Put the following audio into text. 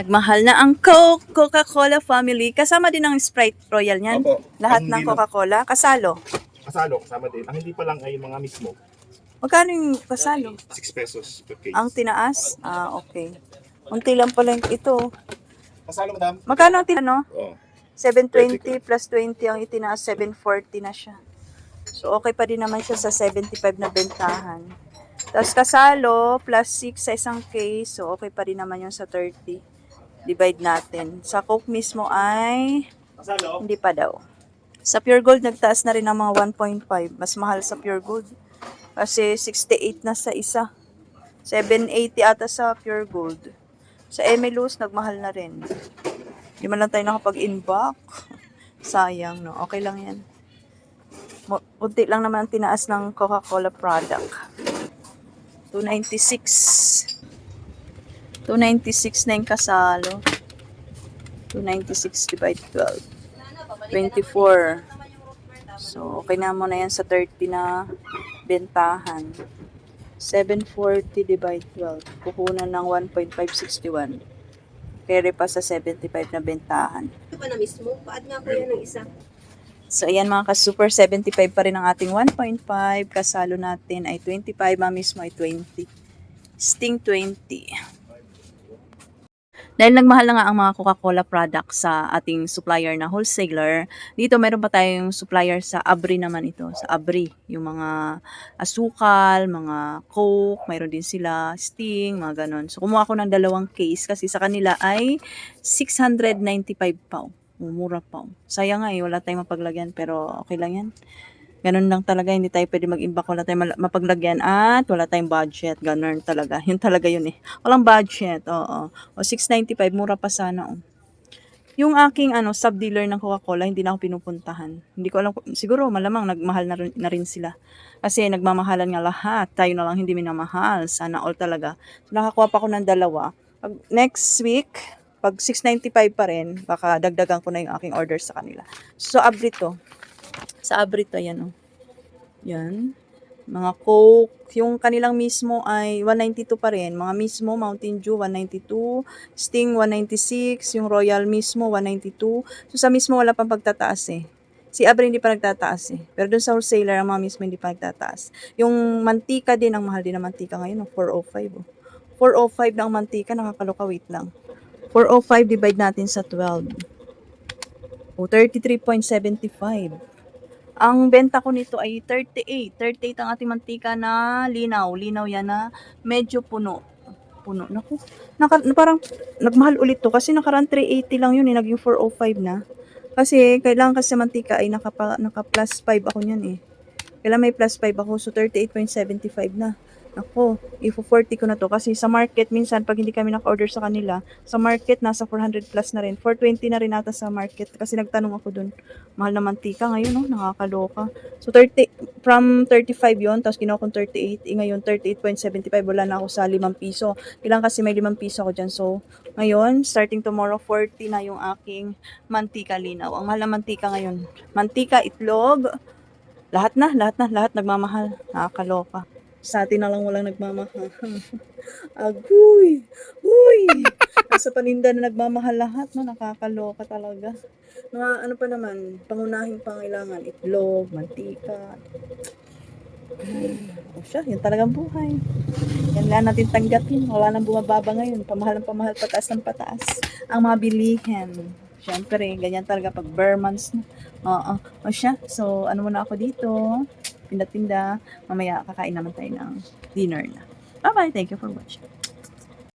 Nagmahal na ang Coke, Coca-Cola family. Kasama din ang Sprite Royal niyan. Opo. Lahat Ang ng hindi Coca-Cola. Kasalo. Kasalo, kasama din. Ang hindi pa lang ay mga mismo. Magkano yung kasalo? 6 pesos per case. Ang tinaas? Ah, okay. Unti lang pala yung ito. Kasalo, madam? Magkano ang tinaas? Oo. 720 plus 20 ang itinaas, 740 na siya. So, okay pa din naman siya sa 75 na bentahan. Tapos kasalo, plus 6 sa isang case. So, okay pa rin naman yung sa 30. Divide natin. Sa Coke mismo ay hindi pa daw. Sa Pure Gold, nagtaas na rin ng mga 1.5. Mas mahal sa Pure Gold. Kasi 68 na sa isa. 780 ata sa Pure Gold. Sa Emelus, nagmahal na rin. Hindi man lang tayo nakapag-inbox. Sayang, no? Okay lang yan. Mu- Unti lang naman ang tinaas ng Coca-Cola product. 296. 296 na yung kasalo. 296 divide 12. 24. So, okay na mo na yan sa 30 na bentahan. 740 divide 12. Kukunan ng 1.561. Kere pa sa 75 na bentahan. Ito pa na mismo. Paad nga ko yan ng isa. So, ayan mga ka-super, 75 pa rin ang ating 1.5. Kasalo natin ay 25. Mga mismo ay 20. Sting 20. Dahil nagmahal na nga ang mga Coca-Cola products sa ating supplier na wholesaler, dito meron pa tayong supplier sa Abri naman ito. Sa Abri, yung mga asukal, mga Coke, mayroon din sila Sting, mga ganon. So kumuha ako ng dalawang case kasi sa kanila ay 695 pound. Mura pa. Sayang nga eh, wala tayong mapaglagyan pero okay lang yan. Ganun lang talaga, hindi tayo pwede mag-imbak, wala tayong mapaglagyan at wala tayong budget. Ganun talaga. Yun talaga yun eh. Walang budget, oo. O 695, mura pa sana. Oh. Yung aking ano, sub-dealer ng Coca-Cola, hindi na ako pinupuntahan. Hindi ko alam, siguro malamang nagmahal na rin, na rin sila. Kasi nagmamahalan nga lahat. Tayo na lang hindi minamahal. Sana all talaga. So, nakakuha pa ako ng dalawa. Pag next week, pag 695 pa rin, baka dagdagan ko na yung aking order sa kanila. So, abri to. Sa abri to, yan oh. Yan. Mga Coke, yung kanilang mismo ay 192 pa rin. Mga mismo, Mountain Dew 192, Sting 196, yung Royal mismo 192. So sa mismo wala pang pagtataas eh. Si Abri hindi pa nagtataas eh. Pero dun sa wholesaler, ang mga mismo hindi pa nagtataas. Yung mantika din, ang mahal din ng mantika ngayon, oh, 405 oh. 405 na ang mantika, nakakaloka, wait lang. 405 divide natin sa 12. O, 33.75. Ang benta ko nito ay 38. 38 ang ating mantika na linaw. Linaw yan na medyo puno. Puno. Naku. Naka, parang nagmahal ulit to kasi nakaraan 380 lang yun eh. Naging 405 na. Kasi kailangan kasi mantika ay naka, naka plus 5 ako niyan eh. Kailangan may plus 5 ako. So 38.75 na. Ako, ifo 40 ko na to kasi sa market minsan pag hindi kami naka-order sa kanila, sa market nasa 400 plus na rin. 420 na rin ata sa market kasi nagtanong ako dun. Mahal na mantika ngayon, no? Nakakaloka. So 30 from 35 yon tapos kinuha kong 38, eh, ngayon 38.75 wala na ako sa 5 piso. Kailangan kasi may 5 piso ako diyan. So ngayon, starting tomorrow 40 na yung aking mantika linaw. Ang mahal na mantika ngayon. Mantika, itlog, lahat na, lahat na, lahat nagmamahal. Nakakaloka. Sa atin na lang walang nagmamahal. Agoy! Uy! Nasa paninda na nagmamahal lahat, no? Nakakaloka talaga. Mga ano pa naman, pangunahing pangailangan, itlog, mantika. O siya, yun talagang buhay. Yan lang natin tanggapin. Wala nang bumababa ngayon. Pamahal ng pamahal, pataas ng pataas. Ang mga bilihin. Siyempre, ganyan talaga pag bare months na. Oo. O siya, so ano muna ako dito. Pinda-pinda. Mamaya kakain naman tayo ng dinner na. Bye-bye. Thank you for watching.